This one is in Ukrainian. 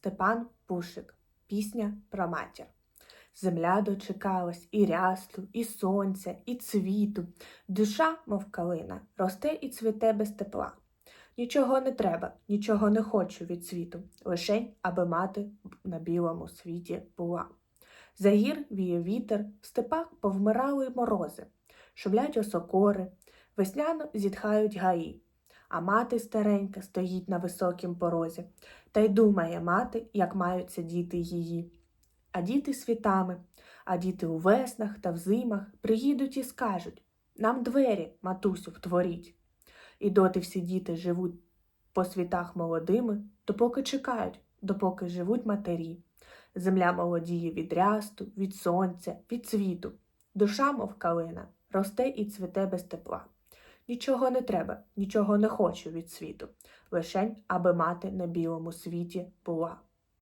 Степан Пушик. Пісня про матір. Земля дочекалась і рясту, і сонця, і цвіту. Душа, мов калина, росте і цвіте без тепла. Нічого не треба, нічого не хочу від світу, лишень, аби мати на білому світі була. За гір віє вітер, в степах повмирали морози, шумлять осокори, весняно зітхають гаї, а мати старенька стоїть на високім порозі, та й думає мати, як маються діти її. А діти світами, а діти у веснах та в зимах приїдуть і скажуть нам двері, матусю, втворіть. І доти всі діти живуть по світах молодими, допоки чекають, допоки живуть матері. Земля молодіє від рясту, від сонця, від цвіту. Душа, мов калина, росте і цвіте без тепла. Нічого не треба, нічого не хочу від світу, лишень, аби мати на білому світі була.